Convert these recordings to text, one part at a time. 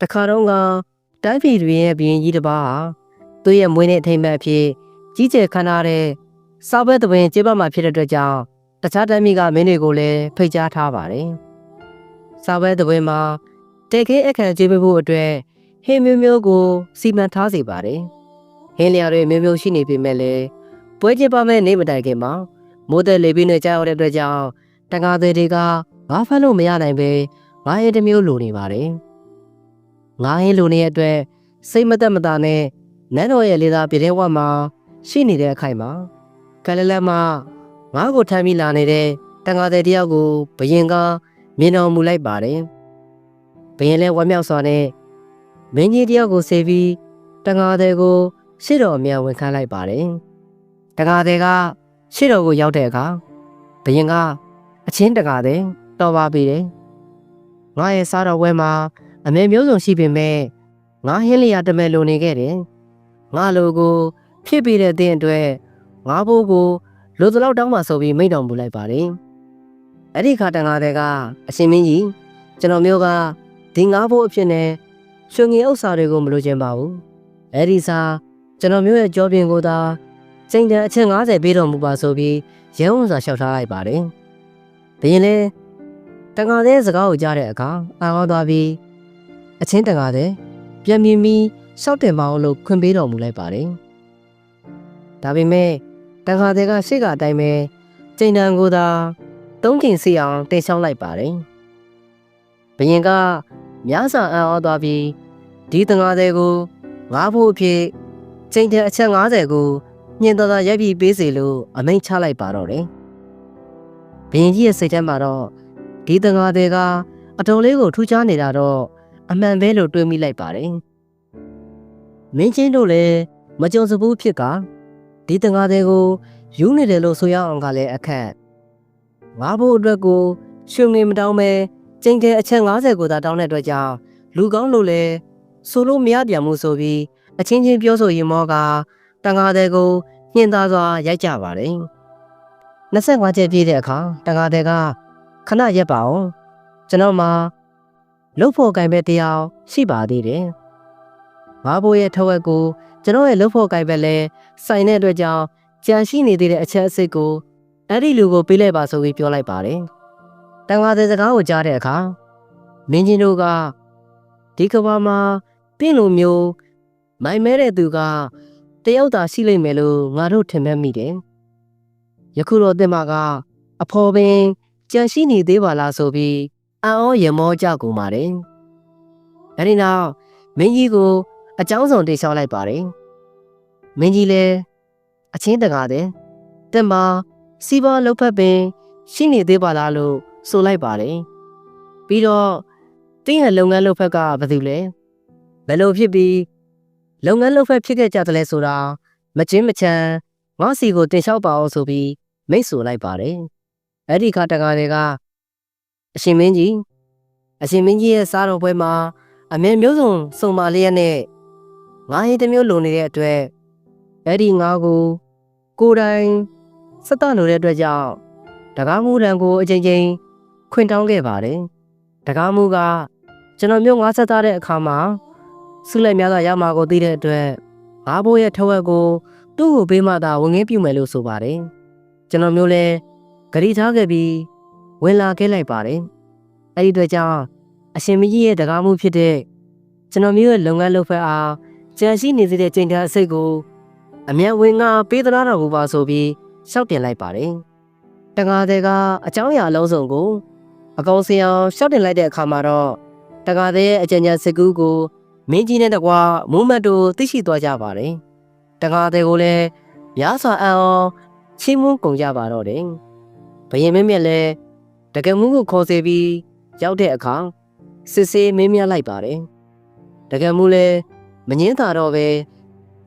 တခါတော့ကတိုင်းပြည်တွင်ရဲ့ဘရင်ကြီးတစ်ပါးဟာသူ့ရဲ့မွေးနေ့အထိမ်းအမှတ်အဖြစ်ကြီးကျယ်ခမ်းနားတဲ့စာပွဲသဘင်ကျင်းပမှာဖြစ်တဲ့အတွက်ကြောင့်တခြားတိုင်းပြည်ကမင်းတွေကိုလည်းဖိတ်ကြားထားပါတယ်။စာပွဲသဘင်မှာတေခဲအခမ်းကျေးဖို့အတွက်ဟင်းမျိုးမျိုးကိုစီမံထားစီပါတယ်။ဟင်းလျာတွေမျိုးမျိုးရှိနေပေမဲ့လည်းပွဲကျင်းပမဲ့နေ့မတိုင်ခင်မှာမိုးသက်လေပြင်းနဲ့ကြားရတဲ့အတွက်ကြောင့်တန်ခါးတွေကဘာဖတ်လို့မရနိုင်ပဲငါးရင်တစ်မျိုးလိုနေပါတယ်။ ငါးရင်လိုနေတဲ့အတွက်စိတ်မသက်မသာနဲ့နန်းတော်ရဲ့လေသာပြည်တဲ့ဝတ်မှာရှိနေတဲ့အခိုက်မှာကလလတ်မှာငါ့ကိုထမ်းပြီးလာနေတဲ့တန်ခါးတဲ့တယောက်ကိုဘယင်ကမြင်တော်မူလိုက်ပါတယ်။ဘယင်လည်းဝမ်းမြောက်စွာနဲ့မင်းကြီးတယောက်ကိုဆေးပြီးတန်ခါးတဲ့ကိုရှေ့တော်အမြန်ဝင်ခန်းလိုက်ပါတယ်။တန်ခါးတဲ့ကရှေ့တော်ကိုရောက်တဲ့အခါဘယင်ကအချင်းတကားတဲ့တော်ပါပြီတယ်ငါရဲ့စားတော်ဝဲမှာ အမေမျိုးစုံရှိပေမဲ့ငါဟင်းလျာတမဲလိုနေခဲ့တယ်ငါလိုကို ဖြစ်ပြီးတဲ့တဲ့အတွက်ငါဘိုးကိုလိုသလောက်တောင်းပါဆိုပြီးမိန့်တော်မူလိုက်ပါတယ်အဲ့ဒီခါတန်ကားတဲ့ကအရှင်မင်းကြီးကျွန်တော်မျိုးကဒီငါဘိုးအဖြစ်နဲ့ရွှေငင်ဥစ္စာတွေကိုမလိုချင်ပါဘူးအဲ့ဒီစားကျွန်တော်မျိုးရဲ့ကြောပြင်ကိုသာစိန်တန်အချက်90ပေးတော်မူပါဆိုပြီးရဲဝန်စာလျှောက်ထားလိုက်ပါတယ်ဘရင်လည်းတန်ခါတဲ့စကားကိုကြားတဲ့အခါအာဟောသွားပြီး အချင်းတန်ခါတဲ့ပြန်မြင်ပြီးရှောက်တယ်မအောင်လို့ခွင့်ပေးတော်မူလိုက်ပါတယ်။ဒါပေမဲ့တန်ခါတဲ့ကရှေ့ကအတိုင်းပဲကျိန်တန်ကိုသာသုံးကျင်စီအောင်တင်ဆောင်လိုက်ပါတယ်။ဘရင်ကမြားစာအံ့ဩသွားပြီးဒီတန်ခါတဲ့ကိုငားဖို့အဖြစ်ကျိန်တန်အချက်90ကိုညင်တော်တော်ရိုက်ပြီးပေးစီလို့အမိန့်ချလိုက်ပါတော့တယ်။ဘရင်ကြီးရဲ့စိတ်ထဲမှာတော့ဒီတန်ဃာတွေကအတော်လေးကိုထူးခြားနေတာတော့ အမှန်ပဲလို့တွေးမိလိုက်ပါတယ်။မင်းချင်းတို့လည်းမကြုံစဘူးဖြစ်ကဒီတန်ဃာတွေကိုယူနေတယ်လို့ဆိုရအောင်ကလည်းအခက်ငါဖို့အတွက်ကိုရွှေငွေမတောင်းပဲကျင်းတဲ့အချက်90ကိုသာတောင်းတဲ့အတွက်ကြောင့်လူကောင်းလို့လဲဆိုလို့မရပြန်မှုဆိုပြီးအချင်းချင်းပြောဆိုရင်မောကတန်ဃာတွေကိုညှင်သားစွာရိုက်ကြပါတယ်။25ချက်ပြည့်တဲ့အခါတန်ဃာတွေကခဏရက်ပါအောင်ကျွန်တော်မှာ လှုပ်ဖို့ကင်ပဲတရားရှိပါသေးတယ်။ငါဘိုးရဲ့ထဝက်ကိုကျွန်တော်ရဲ့လှုပ်ဖို့ကင်ပဲလဲစိုင်တဲ့အတွက်ကြောင့်ကြံရှိနေသေးတဲ့အချက်အစစ်ကိုအဲ့ဒီလူကိုပေးလိုက်ပါဆိုပြီးပြောလိုက်ပါတယ်။တန်ခါတဲ့စကားကိုကြားတဲ့အခါမင်းကြီးတို့ကဒီကဘာမှာပြင်းလိုမျိုးမိုင်မဲတဲ့သူကတယောက်သာရှိလိမ့်မယ်လို့ငါတို့ထင်မှတ်မိတယ်။ယခုတော့တင်မကအဖော်ပင်ကြံရှိနေသေးပါလားဆိုပြီး အံ့ဩရမောကြကုန်ပါတယ်။အဲဒီနောက်မင်းကြီးကိုအကြောင်းစုံတိတ်လျှောက်လိုက်ပါတယ်။မင်းကြီးလည်းအချင်းတကားတဲ့တင်မစီးပွားလုပ်ဖက်ပင်ရှိနေသေးပါလားလို့ဆိုလိုက်ပါတယ်။ပြီးတော့တင်းရဲ့လုပ်ငန်းလုပ်ဖက်ကဘာလို့လဲ။ဘယ်လိုဖြစ်ပြီးလုပ်ငန်းလုပ်ဖက်ဖြစ်ခဲ့ကြတယ်လဲဆိုတာမချင်းမချမ်းငါစီကိုတင်လျှောက်ပါအောင်ဆိုပြီးမိတ်ဆိုလိုက်ပါတယ်။အဲ့ဒီခါတကားတွေက အရှင်မင်းကြီးအရှင်မင်းကြီးရဲ့စားတော်ပွဲမှာအမေမျိုးစုံစုံမာလျက်နဲ့ငါးရင်တစ်မျိုးလုံနေတဲ့အတွက်အဲ့ဒီငါးကို ကိုယ်တိုင်စက်တလို့တဲ့အတွက်ကြောင့်တကားမှုတန်ကိုအချိန်ချင်းခွင်တောင်းခဲ့ပါတယ်တကားမှုကကျွန်တော်မျိုးငါးဆက်သားတဲ့အခါမှာဆုလက်များစွာရမှာကိုသိတဲ့အတွက်ငါးဘိုးရဲ့ထဝက်ကို သူ့ကိုပေးမှသာဝင်ငင်းပြုမယ်လို့ဆိုပါတယ်ကျွန်တော်မျိုးလည်းဂရီထားခဲ့ပြီး ဝင်လာခဲ့လိုက်ပါတယ်။အဲဒီအတွက်ကြောင့်အရှင်မကြီးရဲ့တကားမှုဖြစ်တဲ့ကျွန်တော်မျိုးရဲ့လုပ်ငန်းလုပ်ဖက်အားကြံရှိနေစေတဲ့ချိန်တန်းအစိတ်ကိုအမြန်ဝင်ငါပေးသနာတော်မူပါဆိုပြီးရှောက်တင်လိုက်ပါတယ်။တကားတဲ့ကအကြောင်းအရာအလုံးစုံကိုအကောင်စင်အောင်ရှောက်တင်လိုက်တဲ့အခါမှာတော့တကားတဲ့အကြံဉာဏ်စကူးကိုမင်းကြီးနဲ့တကွာမုံမတ်တို့သိရှိသွားကြပါတယ်။တကားတဲ့ကိုလည်းများစွာအံ့ဩချင်းမွန်းကုန်ကြပါတော့တယ်။ဘယင်မင်းမြက်လည်း တကယ်မှုကိုခေါ်စေပြီးရောက်တဲ့အခါစစ်ဆေးမင်းမြတ်လိုက်ပါတယ်တကယ်မှုလည်းမငင်းတာတော့ပဲ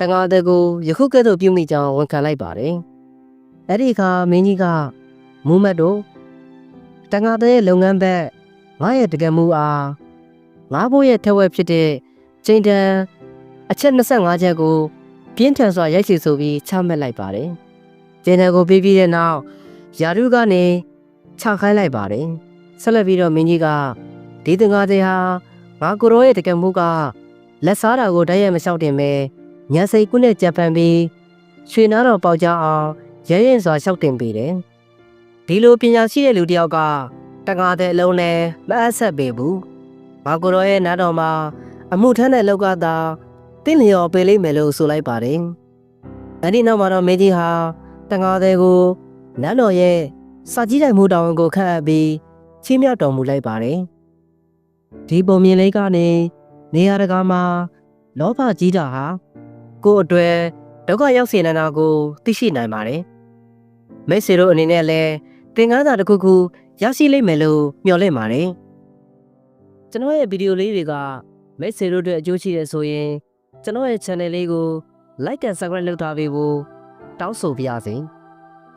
တငါတဲ့ကိုယခုကဲ့သို့ပြုမိကြောင်းဝန်ခံလိုက်ပါတယ်အဲ့ဒီအခါမင်းကြီးကမူးမတ်တို့တငါတဲ့လုပ်ငန်းဘက်ငါရဲ့တကယ်မှုအားငါဘိုးရဲ့ထက်ဝက်ဖြစ်တဲ့ချိန်တန်အချက်25ချက်ကိုပြင်းထန်စွာရိုက်ချဆိုပြီးချမှတ်လိုက်ပါတယ်။ကျင်းတယ်ကိုပြီးပြီးတဲ့နောက်ယာရုကနေ ချခိုင်းလိုက်ပါတယ်ဆက်လက်ပြီးတော့မင်းကြီးကဒီတငါးတဲ့ဟာငငါကိုရောရဲ့တကယ်မှုကလက်စားတာကိုတိုက်ရိုက်မလျှောက်တင်ပဲညစိတ်ကုနဲ့ကြံပန်ပြီးရွှေနားတော်ပေါက်ကြအောင်ရဲရင်စွာလျှောက်တင်ပေးတယ်ဒီလိုပညာရှိတဲ့လူတစ်ယောက်ကတကားတဲ့အလုံးနဲ့မအပ်ဆက်ပေးဘူးငါကိုရောရဲ့နားတော်မှာအမှုထမ်းတဲ့လောက်ကသာတင်းလျော်ပေးလိမ့်မယ်လို့ဆိုလိုက်ပါတယ်အဲဒီနောက်မှာတော့မေကြီးဟာတကားတဲ့ကိုနန်းတော်ရဲ့ စာကြီးတိုင်မှုတော်ဝန်ကိုခန့်အပ်ပြီးချင်းမြောက်တော်မူလိုက်ပါတယ်ဒီပုံမြင်လေးကနေနေရာတကာမှာလောဘကြီးတာဟာကိုယ့်အတွက်ဒုက္ခရောက်စေနိုင်တာကို သိရှိနိုင်ပါတယ်မိတ်ဆွေတို့အနေနဲ့လည်းသင်ခန်းစာတစ်ခုခုရရှိလိမ့်မယ်လို့မျှော်လင့်ပါတယ်ကျွန်တော်ရဲ့ဗီဒီယိုလေးတွေကမိတ်ဆွေတို့အတွက်အကျိုးရှိတယ်ဆိုရင် ကျွန်တော်ရဲ့ channel လေးကို like and subscribe လုပ်ထားပေးဖို့တောင်းဆိုပါရစေ